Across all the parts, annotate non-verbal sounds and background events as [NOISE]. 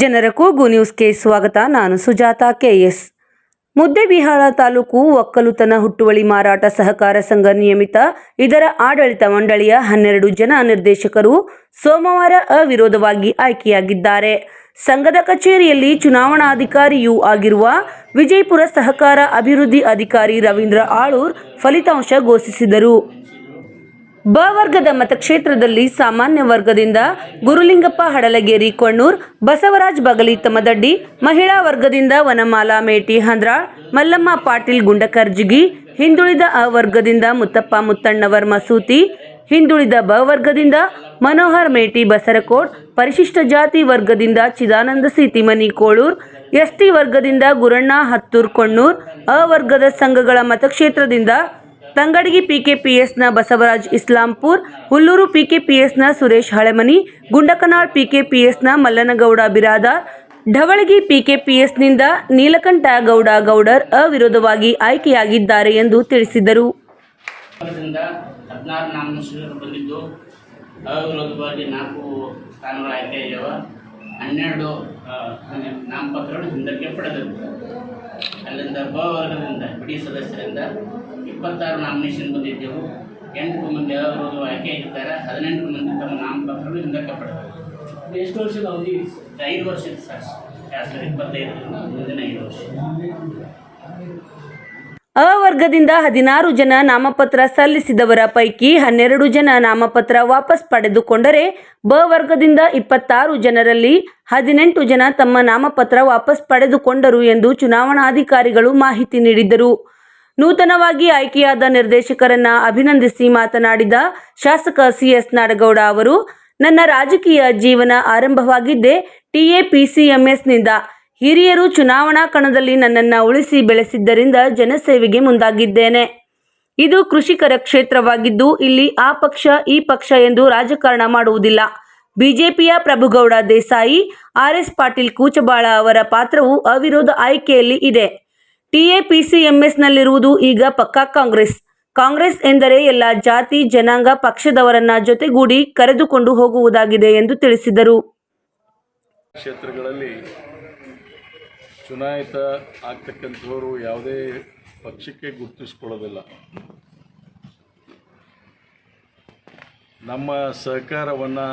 ಜನರ ಕೂಗು ನ್ಯೂಸ್ಗೆ ಸ್ವಾಗತ. ನಾನು ಸುಜಾತ ಕೆಎಸ್. ಮುದ್ದೆಬಿಹಾಳ ತಾಲೂಕು ಒಕ್ಕಲುತನ ಹುಟ್ಟುವಳಿ ಮಾರಾಟ ಸಹಕಾರ ಸಂಘ ನಿಯಮಿತ. ಇದರ ಆಡಳಿತ ಮಂಡಳಿಯ ಹನ್ನೆರಡು ಜನ ನಿರ್ದೇಶಕರು ಸೋಮವಾರ ಅವಿರೋಧವಾಗಿ ಆಯ್ಕೆಯಾಗಿದ್ದಾರೆ. ಸಂಘದ ಕಚೇರಿಯಲ್ಲಿ ಚುನಾವಣಾಧಿಕಾರಿಯೂ ಆಗಿರುವ ವಿಜಯಪುರ ಸಹಕಾರ ಅಭಿವೃದ್ಧಿ ಅಧಿಕಾರಿ ರವೀಂದ್ರ ಆಳೂರ್ ಫಲಿತಾಂಶ ಘೋಷಿಸಿದರು. ಬ ವರ್ಗದ ಮತಕ್ಷೇತ್ರದಲ್ಲಿ ಸಾಮಾನ್ಯ ವರ್ಗದಿಂದ ಗುರುಲಿಂಗಪ್ಪ ಹಡಲಗೇರಿ ಕೊಣ್ಣೂರ್, ಬಸವರಾಜ್ ಬಗಲಿ ತಮದಡ್ಡಿ ಮಹಿಳಾ ವರ್ಗದಿಂದ ವನಮಾಲಾ ಮೇಟಿ ಹಂದ್ರಾಳ್ ಮಲ್ಲಮ್ಮ ಪಾಟೀಲ್ ಗುಂಡಕರ್ಜಿಗಿ ಹಿಂದುಳಿದ ಅ ವರ್ಗದಿಂದ ಮುತ್ತಪ್ಪ ಮುತ್ತಣ್ಣವರ್ ಮಸೂತಿ, ಹಿಂದುಳಿದ ಬ ವರ್ಗದಿಂದ ಮನೋಹರ್ ಮೇಟಿ ಬಸರಕೋಟ್, ಪರಿಶಿಷ್ಟ ಜಾತಿ ವರ್ಗದಿಂದ ಚಿದಾನಂದ ಸಿತಿಮನಿ ಕೋಳೂರ್, ಎಸ್ಟಿ ವರ್ಗದಿಂದ ಗುರಣ್ಣ ಹತ್ತೂರ್ ಕೊಣ್ಣೂರ್, ಅ ವರ್ಗದ ಸಂಘಗಳ ಮತಕ್ಷೇತ್ರದಿಂದ ತಂಗಡಗಿ ಪಿಕೆಪಿಎಸ್ನ ಬಸವರಾಜ್ ಇಸ್ಲಾಂಪುರ್, ಹುಲ್ಲೂರು ಪಿಕೆಪಿಎಸ್ನ ಸುರೇಶ್ ಹಳೆಮನಿ, ಗುಂಡಕನಾಳ್ ಪಿಕೆಪಿಎಸ್ನ ಮಲ್ಲನಗೌಡ ಬಿರಾದಾರ್ ಢವಳಗಿ ಪಿಕೆಪಿಎಸ್ನಿಂದ ನೀಲಕಂಠ ಗೌಡ ಗೌಡರ್ ಅವಿರೋಧವಾಗಿ ಆಯ್ಕೆಯಾಗಿದ್ದಾರೆ ಎಂದು ತಿಳಿಸಿದರು. ಅವಿರೋಧವಾಗಿ ನಾಲ್ಕು ಸ್ಥಾನಗಳ ಆಯ್ಕೆ ಆಗ್ಯಾವ ಹನ್ನೆರಡು ನಾಮಪತ್ರಗಳು ಹಿಂದಕ್ಕೆ ಪಡೆದರು ಅಲ್ಲಿಂದ ಬ ವರ್ಗದಿಂದ ಬಿಡಿ ಸದಸ್ಯರಿಂದ ಇಪ್ಪತ್ತಾರು ನಾಮಿನೇಷನ್ ಬಂದಿದ್ದೆವು. ಎಂಟು ಮಂದಿ ಅವರು ಆಯ್ಕೆ ಆಗಿದ್ದಾರೆ ಹದಿನೆಂಟು ಮಂದಿ ತಮ್ಮ ನಾಮಪತ್ರಗಳು ಹಿಂದಕ್ಕೆ ಪಡೆದರು ಎಷ್ಟು ವರ್ಷದ ಅವಧಿ? ಐದು ವರ್ಷದ ಸರ್. ಎರಡು ಸಾವಿರದ ಇಪ್ಪತ್ತೈದರಿಂದ ಮುಂದಿನ ಐದು ವರ್ಷ. ಅ ವರ್ಗದಿಂದ ಹದಿನಾರು ಜನ ನಾಮಪತ್ರ ಸಲ್ಲಿಸಿದವರ ಪೈಕಿ ಹನ್ನೆರಡು ಜನ ನಾಮಪತ್ರ ವಾಪಸ್ ಪಡೆದುಕೊಂಡರೆ ಬ ವರ್ಗದಿಂದ ಇಪ್ಪತ್ತಾರು ಜನರಲ್ಲಿ ಹದಿನೆಂಟು ಜನ ತಮ್ಮ ನಾಮಪತ್ರ ವಾಪಸ್ ಪಡೆದುಕೊಂಡರು ಎಂದು ಚುನಾವಣಾಧಿಕಾರಿಗಳು ಮಾಹಿತಿ ನೀಡಿದರು ನೂತನವಾಗಿ ಆಯ್ಕೆಯಾದ ನಿರ್ದೇಶಕರನ್ನ ಅಭಿನಂದಿಸಿ ಮಾತನಾಡಿದ ಶಾಸಕ ಸಿಎಸ್ ನಾಡಗೌಡ ಅವರು, ನನ್ನ ರಾಜಕೀಯ ಜೀವನ ಆರಂಭವಾಗಿದ್ದೇ ಟಿಎಪಿಸಿಎಂಎಸ್ನಿಂದ ಹಿರಿಯರು ಚುನಾವಣಾ ಕಣದಲ್ಲಿ ನನ್ನನ್ನು ಉಳಿಸಿ ಬೆಳೆಸಿದ್ದರಿಂದ ಜನಸೇವೆಗೆ ಮುಂದಾಗಿದ್ದೇನೆ. ಇದು ಕೃಷಿಕರ ಕ್ಷೇತ್ರವಾಗಿದ್ದು, ಇಲ್ಲಿ ಆ ಪಕ್ಷ, ಈ ಪಕ್ಷ ಎಂದು ರಾಜಕಾರಣ ಮಾಡುವುದಿಲ್ಲ. ಬಿಜೆಪಿಯ ಪ್ರಭುಗೌಡ ದೇಸಾಯಿ ಆರ್ಎಸ್ ಪಾಟೀಲ್ ಕೂಚಬಾಳ ಅವರ ಪಾತ್ರವು ಅವಿರೋಧ ಆಯ್ಕೆಯಲ್ಲಿ ಇದೆ. ಟಿಎಪಿಸಿಎಂಎಸ್ನಲ್ಲಿರುವುದು ಈಗ ಪಕ್ಕಾ ಕಾಂಗ್ರೆಸ್. ಕಾಂಗ್ರೆಸ್ ಎಂದರೆ ಎಲ್ಲ ಜಾತಿ, ಜನಾಂಗ, ಪಕ್ಷದವರನ್ನ ಜೊತೆಗೂಡಿ ಕರೆದುಕೊಂಡು ಹೋಗುವುದಾಗಿದೆ ಎಂದು ತಿಳಿಸಿದರು. ಕ್ಷೇತ್ರಗಳಲ್ಲಿ ಚುನಾಯಿತ ಆಗ್ತಕ್ಕಂಥವರು ಯಾವುದೇ ಪಕ್ಷಕ್ಕೆ ಗುರುತಿಸ್ಕೊಳ್ಳೋದಿಲ್ಲ. ನಮ್ಮ ಸಹಕಾರವನ್ನು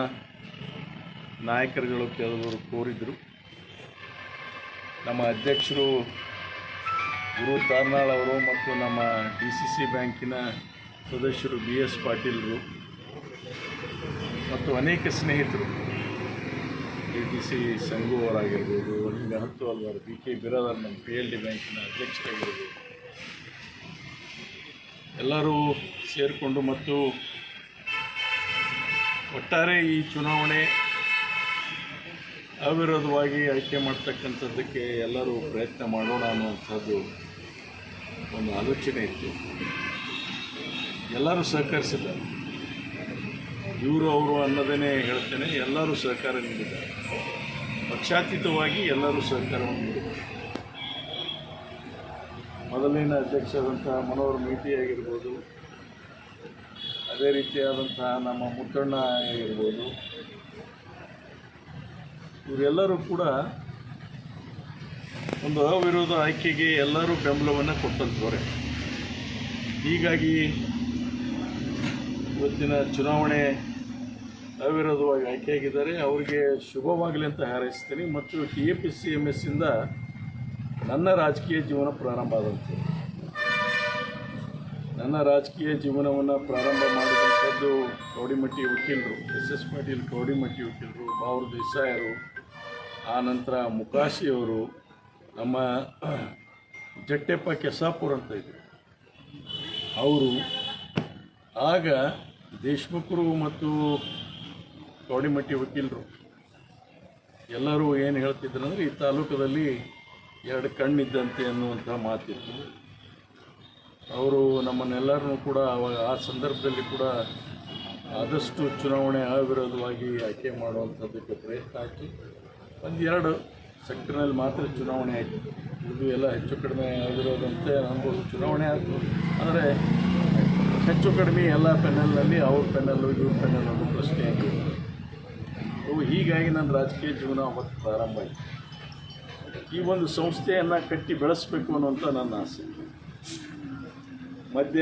ನಾಯಕರುಗಳು ಕೆಲವರು ಕೋರಿದರು. ನಮ್ಮ ಅಧ್ಯಕ್ಷರು ಗುರು ತಾರ್ನಾಳ್ ಅವರು ಮತ್ತು ನಮ್ಮ ಡಿ ಸಿ ಸಿ ಬ್ಯಾಂಕಿನ ಸದಸ್ಯರು ಬಿ ಎಸ್ ಪಾಟೀಲ್ರು ಮತ್ತು ಅನೇಕ ಸ್ನೇಹಿತರು. ಡಿ ಟಿ ಸಿ ಸಂಘು ಅವರಾಗಿರ್ಬೋದು ಹಿಂದೆ ಹತ್ತು ಹಲವಾರು ಬಿ ಕೆ ಬಿರಾದರ್ ನಮ್ಮ ಪಿ ಎಲ್ ಡಿ ಬ್ಯಾಂಕಿನ ಅಧ್ಯಕ್ಷರಾಗಿರ್ಬೋದು. ಎಲ್ಲರೂ ಸೇರಿಕೊಂಡು ಮತ್ತು ಒಟ್ಟಾರೆ ಈ ಚುನಾವಣೆ ಅವಿರೋಧವಾಗಿ ಆಯ್ಕೆ ಮಾಡ್ತಕ್ಕಂಥದ್ದಕ್ಕೆ ಎಲ್ಲರೂ ಪ್ರಯತ್ನ ಮಾಡೋಣ ಅನ್ನುವಂಥದ್ದು ಒಂದು ಆಲೋಚನೆ ಇತ್ತು. ಎಲ್ಲರೂ ಸಹಕರಿಸಿದ್ದಾರೆ. ಇವರು ಅವರು ಅನ್ನೋದೇ ಹೇಳ್ತೇನೆ. ಎಲ್ಲರೂ ಸಹಕಾರ ನೀಡಿದ್ದಾರೆ. ಪಕ್ಷಾತೀತವಾಗಿ ಎಲ್ಲರೂ ಸಹಕಾರವನ್ನು ನೀಡಿದ್ದಾರೆ. ಮೊದಲಿನ ಅಧ್ಯಕ್ಷರಾದಂಥ ಮನೋಹರ್ ಮೀಟಿ ಆಗಿರ್ಬೋದು, ಅದೇ ರೀತಿಯಾದಂತಹ ನಮ್ಮ ಮುತ್ತಣ್ಣ ಆಗಿರ್ಬೋದು, ಇವರೆಲ್ಲರೂ ಕೂಡ ಒಂದು ಅವಿರೋಧ ಆಯ್ಕೆಗೆ ಎಲ್ಲರೂ ಬೆಂಬಲವನ್ನು ಕೊಟ್ಟಂತವ್ರೆ ಹೀಗಾಗಿ ಇವತ್ತಿನ ಚುನಾವಣೆ ಅವಿರೋಧವಾಗಿ ಆಯ್ಕೆಯಾಗಿದ್ದಾರೆ. ಅವರಿಗೆ ಶುಭವಾಗಲಿ ಅಂತ ಹಾರೈಸ್ತೀನಿ. ಮತ್ತು T A P C M ಎಸ್ಸಿಂದ ನನ್ನ ರಾಜಕೀಯ ಜೀವನ ಪ್ರಾರಂಭ ಆದಂತೆ. ನನ್ನ ರಾಜಕೀಯ ಜೀವನವನ್ನು ಪ್ರಾರಂಭ ಮಾಡಿದಂಥದ್ದು ಕೌಡಿಮಟ್ಟಿ ವಕೀಲರು, ಎಸ್ ಎಸ್ ಪಾಟೀಲ್ ಕೌಡಿಮಟ್ಟಿ ವಕೀಲರು, ಬಾವ್ರ ದೇಸಾಯರು ಆ ನಂತರ ಮುಕಾಶಿಯವರು ನಮ್ಮ ಜಟ್ಟೆಪ್ಪ ಕೆಸಾಪುರ್ ಅಂತ ಇದ್ದರು. ಅವರು ಆಗ ದೇಶ್ಮುಖರು ಮತ್ತು ಕೌಡಿಮಟ್ಟಿ ವಕೀಲರು ಎಲ್ಲರೂ ಏನು ಹೇಳ್ತಿದ್ರು ಅಂದರೆ, ಈ ತಾಲೂಕದಲ್ಲಿ ಎರಡು ಕಣ್ಣಿದ್ದಂತೆ ಅನ್ನುವಂಥ ಮಾತಿತ್ತು. ಅವರು ನಮ್ಮನ್ನೆಲ್ಲರನ್ನೂ ಕೂಡ ಅವಾಗ ಆ ಸಂದರ್ಭದಲ್ಲಿ ಕೂಡ ಆದಷ್ಟು ಚುನಾವಣೆ ಅವಿರೋಧವಾಗಿ ಆಯ್ಕೆ ಮಾಡುವಂಥದ್ದಕ್ಕೆ ಪ್ರಯತ್ನ ಆಯಿತು. ಒಂದು ಎರಡು ಸೆಕ್ಟರ್ನಲ್ಲಿ ಮಾತ್ರ ಚುನಾವಣೆ ಆಯಿತು. ಇದು ಎಲ್ಲ ಹೆಚ್ಚು ಕಡಿಮೆ ಆಗಿರೋದಂತೆ ನಮ್ಮ ಚುನಾವಣೆ ಆಯಿತು. ಅಂದರೆ ಹೆಚ್ಚು ಕಡಿಮೆ ಎಲ್ಲ ಪೆನಲ್ನಲ್ಲಿ ಅವ್ರ ಪೆನಲ್ಲು ಇವ್ರ ಪೆನಲ್ ಅನ್ನೋ ಪ್ರಶ್ನೆ ಹೀಗಾಗಿ ನನ್ನ ರಾಜಕೀಯ ಜೀವನ ಅವತ್ತು ಪ್ರಾರಂಭ ಆಯಿತು. ಈ ಒಂದು ಸಂಸ್ಥೆಯನ್ನು ಕಟ್ಟಿ ಬೆಳೆಸಬೇಕು ಅನ್ನುವಂಥ ನನ್ನ ಆಸೆ. ಮಧ್ಯ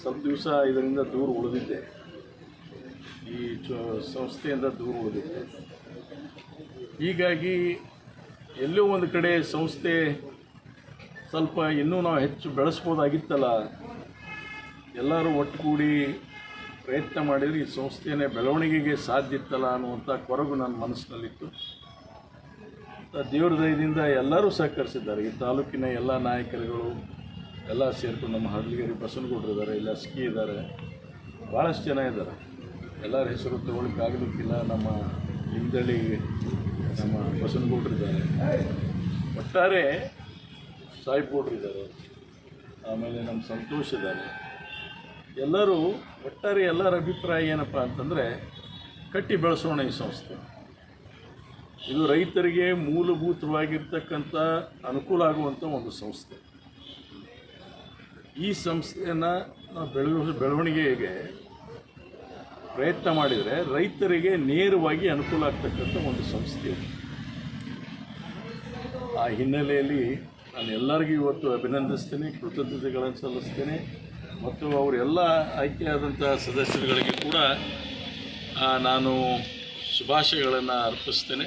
ಸ್ವಲ್ಪ ದಿವಸ ಇದರಿಂದ ದೂರ ಉಳಿದಿದ್ದೆ. ಈ ಸಂಸ್ಥೆಯಿಂದ ದೂರ ಉಳಿದಿದ್ದೆ. ಹೀಗಾಗಿ ಎಲ್ಲೋ ಒಂದು ಕಡೆ ಸಂಸ್ಥೆ ಸ್ವಲ್ಪ ಇನ್ನೂ ನಾವು ಹೆಚ್ಚು ಬೆಳೆಸ್ಬೋದಾಗಿತ್ತಲ್ಲ ಎಲ್ಲರೂ ಒಟ್ಟುಗೂಡಿ ಪ್ರಯತ್ನ ಮಾಡಿದರೆ ಈ ಸಂಸ್ಥೆಯೇ ಬೆಳವಣಿಗೆಗೆ ಸಾಧ್ಯ ಇತ್ತಲ್ಲ ಅನ್ನುವಂಥ ಕೊರಗು ನನ್ನ ಮನಸ್ಸಿನಲ್ಲಿತ್ತು. ದೇವ್ರ ದಯದಿಂದ ಎಲ್ಲರೂ ಸಹಕರಿಸಿದ್ದಾರೆ. ಈ ತಾಲೂಕಿನ ಎಲ್ಲ ನಾಯಕರುಗಳು ಎಲ್ಲ ಸೇರಿಕೊಂಡು ನಮ್ಮ ಹರ್ಲಿಗೇರಿ ಬಸನಗೌಡ್ರು ಇದ್ದಾರೆ, ಇಲ್ಲಿ ಸ್ಕಿ ಇದ್ದಾರೆ. ಭಾಳಷ್ಟು ಜನ ಇದ್ದಾರೆ. ಎಲ್ಲರ ಹೆಸರು ತಗೊಳಕ್ಕಾಗಲಿಕ್ಕಿಲ್ಲ ನಮ್ಮ ಹಿಂದಳಿ ನಮ್ಮ ಬಸವನಗೌಡರು ಇದ್ದಾರೆ. ಒಟ್ಟಾರೆ ಸಾಯಿಗೌಡರು ಇದ್ದಾರೆ. ಆಮೇಲೆ ನಮ್ಮ ಸಂತೋಷ್ ಇದ್ದಾರೆ. ಎಲ್ಲರೂ ಒಟ್ಟಾರೆ ಎಲ್ಲರ ಅಭಿಪ್ರಾಯ ಏನಪ್ಪ ಅಂತಂದರೆ ಕಟ್ಟಿ ಬೆಳೆಸೋಣ ಈ ಸಂಸ್ಥೆ. ಇದು ರೈತರಿಗೆ ಮೂಲಭೂತವಾಗಿರ್ತಕ್ಕಂಥ ಅನುಕೂಲ ಆಗುವಂಥ ಒಂದು ಸಂಸ್ಥೆ. ಈ ಸಂಸ್ಥೆಯನ್ನು ನಾವು ಬೆಳ ಬೆಳವಣಿಗೆಗೆ ಪ್ರಯತ್ನ ಮಾಡಿದರೆ ರೈತರಿಗೆ ನೇರವಾಗಿ ಅನುಕೂಲ ಆಗ್ತಕ್ಕಂಥ ಒಂದು ಸಂಸ್ಥೆ. ಆ ಹಿನ್ನೆಲೆಯಲ್ಲಿ ನಾನು ಎಲ್ಲರಿಗೂ ಇವತ್ತು ಅಭಿನಂದಿಸ್ತೇನೆ, ಕೃತಜ್ಞತೆಗಳನ್ನು ಸಲ್ಲಿಸ್ತೇನೆ. ಮತ್ತು ಅವರೆಲ್ಲ ಆಯ್ಕೆಯಾದಂಥ ಸದಸ್ಯರುಗಳಿಗೆ ಕೂಡ ನಾನು ಶುಭಾಶಯಗಳನ್ನು ಅರ್ಪಿಸ್ತೇನೆ,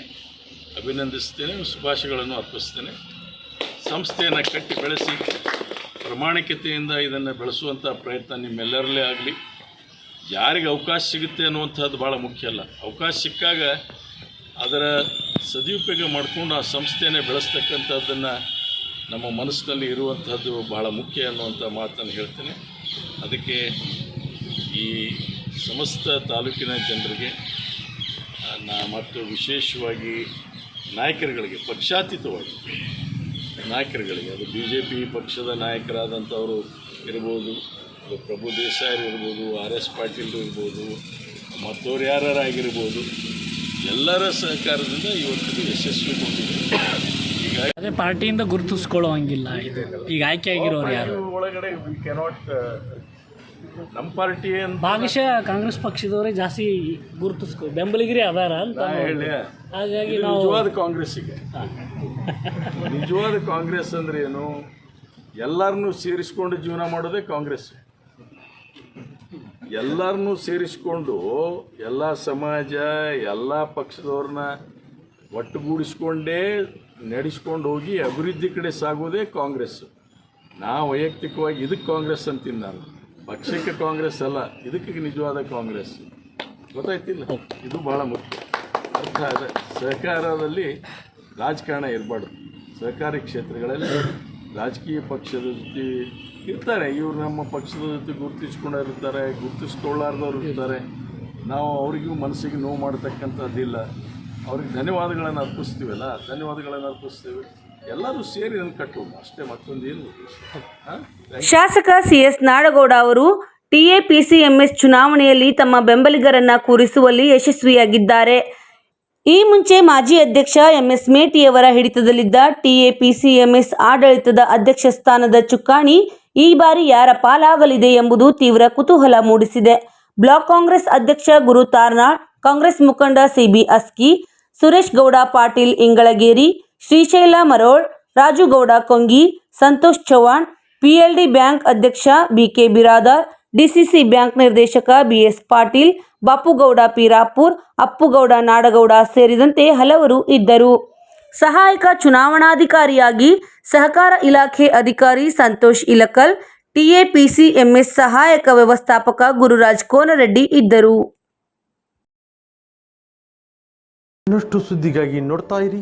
ಅಭಿನಂದಿಸ್ತೇನೆ, ಶುಭಾಶಯಗಳನ್ನು ಅರ್ಪಿಸ್ತೇನೆ. ಸಂಸ್ಥೆಯನ್ನು ಕಟ್ಟಿ ಬೆಳೆಸಿ, ಪ್ರಾಮಾಣಿಕತೆಯಿಂದ ಇದನ್ನು ಬೆಳೆಸುವಂಥ ಪ್ರಯತ್ನ ನಿಮ್ಮೆಲ್ಲರಲ್ಲೇ ಆಗಲಿ. ಯಾರಿಗೆ ಅವಕಾಶ ಸಿಗುತ್ತೆ ಅನ್ನುವಂಥದ್ದು ಭಾಳ ಮುಖ್ಯ ಅಲ್ಲ. ಅವಕಾಶ ಸಿಕ್ಕಾಗ ಅದರ ಸದುಪಯೋಗ ಮಾಡಿಕೊಂಡು ಆ ಸಂಸ್ಥೆನೇ ಬೆಳೆಸ್ತಕ್ಕಂಥದ್ದನ್ನು ನಮ್ಮ ಮನಸ್ಸಿನಲ್ಲಿ ಇರುವಂಥದ್ದು ಬಹಳ ಮುಖ್ಯ ಅನ್ನುವಂಥ ಮಾತನ್ನು ಹೇಳ್ತೇನೆ. ಅದಕ್ಕೆ ಈ ಸಮಸ್ತ ತಾಲೂಕಿನ ಜನರಿಗೆ ನಾ ಮತ್ತು ವಿಶೇಷವಾಗಿ ನಾಯಕರುಗಳಿಗೆ ಪಕ್ಷಾತೀತವಾಗಿ ನಾಯಕರುಗಳಿಗೆ ಅದು ಬಿ ಜೆ ಪಿ ಪಕ್ಷದ ನಾಯಕರಾದಂಥವರು ಇರ್ಬೋದು ಅದು ಪ್ರಭು ದೇಸಾಯಿ ಇರ್ಬೋದು ಆರ್ ಎಸ್ ಪಾಟೀಲ್ ಇರ್ಬೋದು ಮತ್ತವ್ರು ಯಾರಾಗಿರ್ಬೋದು ಎಲ್ಲರ ಸಹಕಾರದಿಂದ ಇವತ್ತು ಯಶಸ್ವಿ ಹೀಗಾಗಿ ಅದೇ ಪಾರ್ಟಿಯಿಂದ ಗುರುತಿಸ್ಕೊಳ್ಳೋ ಹಂಗಿಲ್ಲ ಇದು. ಈಗ ಆಯ್ಕೆ ಆಗಿರೋರು ಯಾರು? ಒಳಗಡೆ ವಿ ಕೆನಾಟ್ ನಮ್ಮ ಪಾರ್ಟಿ ಅಂತ ಭಾಗಶಃ ಕಾಂಗ್ರೆಸ್ ಪಕ್ಷದವರೇ ಜಾಸ್ತಿ ಗುರುತಿಸ್ಕೊ ಬೆಂಬಲಿಗಿರಿ ಅದಾರ ಅಂತ ನಾ ಹೇಳಿ ಹಾಗಾಗಿ ಇದು ನಾವು ನಿಜವಾದ ಕಾಂಗ್ರೆಸ್ಸಿಗೆ. [LAUGHS] ನಿಜವಾದ ಕಾಂಗ್ರೆಸ್ ಅಂದ್ರೆ ಏನು? ಎಲ್ಲರನ್ನೂ ಸೇರಿಸ್ಕೊಂಡು ಜೀವನ ಮಾಡೋದೇ ಕಾಂಗ್ರೆಸ್. ಎಲ್ಲರನ್ನೂ ಸೇರಿಸ್ಕೊಂಡು ಎಲ್ಲ ಸಮಾಜ ಎಲ್ಲ ಪಕ್ಷದವ್ರನ್ನ ಒಟ್ಟುಗೂಡಿಸ್ಕೊಂಡೇ ನಡೆಸ್ಕೊಂಡು ಹೋಗಿ ಅಭಿವೃದ್ಧಿ ಕಡೆ ಸಾಗೋದೇ ಕಾಂಗ್ರೆಸ್. ನಾ ವೈಯಕ್ತಿಕವಾಗಿ ಇದಕ್ಕೆ ಕಾಂಗ್ರೆಸ್ ಅಂತೀನಿ ನಾನು. ಪಕ್ಷಕ್ಕೆ ಕಾಂಗ್ರೆಸ್ ಅಲ್ಲ, ಇದಕ್ಕೆ ನಿಜವಾದ ಕಾಂಗ್ರೆಸ್. ಗೊತ್ತಾಯ್ತಿಲ್ಲ? ಇದು ಭಾಳ ಮುಖ್ಯ. ಅರ್ಥ ಅದ ಸಹಕಾರದಲ್ಲಿ ರಾಜಕಾರಣ ಇರಬಾರ್ದು ಸಹಕಾರಿ ಕ್ಷೇತ್ರಗಳಲ್ಲಿ ರಾಜಕೀಯ ಪಕ್ಷದ ಜೊತೆ ಇರ್ತಾರೆ. ಇವರು ನಮ್ಮ ಪಕ್ಷದ ಜೊತೆ ಗುರುತಿಸ್ಕೊಂಡಿರ್ತಾರೆ, ಗುರುತಿಸ್ಕೊಳ್ಳಾರ್ದವ್ರು ಇರ್ತಾರೆ. ನಾವು ಅವರಿಗೂ ಮನಸ್ಸಿಗೆ ನೋವು ಮಾಡತಕ್ಕಂಥದ್ದಿಲ್ಲ. ಅವ್ರಿಗೆ ಧನ್ಯವಾದಗಳನ್ನು ಅರ್ಪಿಸ್ತೀವಲ್ಲ, ಧನ್ಯವಾದಗಳನ್ನು ಅರ್ಪಿಸ್ತೀವಿ. ಎಲ್ಲರೂ ಸೇರಿ ಕಟ್ಟೋದು. ಅಷ್ಟೇ ಮತ್ತೊಂದೇನು ಶಾಸಕ ಸಿಎಸ್ ನಾಡಗೌಡ ಅವರು ಟಿಎಪಿಸಿಎಂಎಸ್ ಚುನಾವಣೆಯಲ್ಲಿ ತಮ್ಮ ಬೆಂಬಲಿಗರನ್ನ ಕೂರಿಸುವಲ್ಲಿ ಯಶಸ್ವಿಯಾಗಿದ್ದಾರೆ. ಈ ಮುಂಚೆ ಮಾಜಿ ಅಧ್ಯಕ್ಷ ಎಂಎಸ್ ಮೇಟಿಯವರ ಹಿಡಿತದಲ್ಲಿದ್ದ ಟಿಎಪಿಸಿಎಂಎಸ್ ಆಡಳಿತದ ಅಧ್ಯಕ್ಷ ಸ್ಥಾನದ ಚುಕ್ಕಾಣಿ ಈ ಬಾರಿ ಯಾರ ಪಾಲಾಗಲಿದೆ ಎಂಬುದು ತೀವ್ರ ಕುತೂಹಲ ಮೂಡಿಸಿದೆ. ಬ್ಲಾಕ್ ಕಾಂಗ್ರೆಸ್ ಅಧ್ಯಕ್ಷ ಗುರು ತಾರ್ನಾಳ್, ಕಾಂಗ್ರೆಸ್ ಮುಖಂಡ C B Aski, Suresh Gowda, Patil Ingalageri Srishaila Marol, Rajugowda Kongi, Santosh Chauhan PLD bank ಅಧ್ಯಕ್ಷ B K Biradar, DCC bank ನಿರ್ದೇಶಕ ಬಿಎಸ್ ಪಾಟೀಲ್, ಬಾಪುಗೌಡ ಪೀರಾಪುರ್, ಅಪ್ಪುಗೌಡ ನಾಡಗೌಡ ಸೇರಿದಂತೆ ಹಲವರು ಇದ್ದರು. ಸಹಾಯಕ ಚುನಾವಣಾಧಿಕಾರಿಯಾಗಿ ಸಹಕಾರ ಇಲಾಖೆ ಅಧಿಕಾರಿ ಸಂತೋಷ್ ಇಲಕಲ್ ಟಿಎಪಿಸಿಎಂಎಸ್ ಸಹಾಯಕ ವ್ಯವಸ್ಥಾಪಕ ಗುರುರಾಜ್ ಕೋನರೆಡ್ಡಿ ಇದ್ದರು. ಇನ್ನಷ್ಟು ಸುದ್ದಿಗಾಗಿ ನೋಡ್ತಾ ಇರಿ.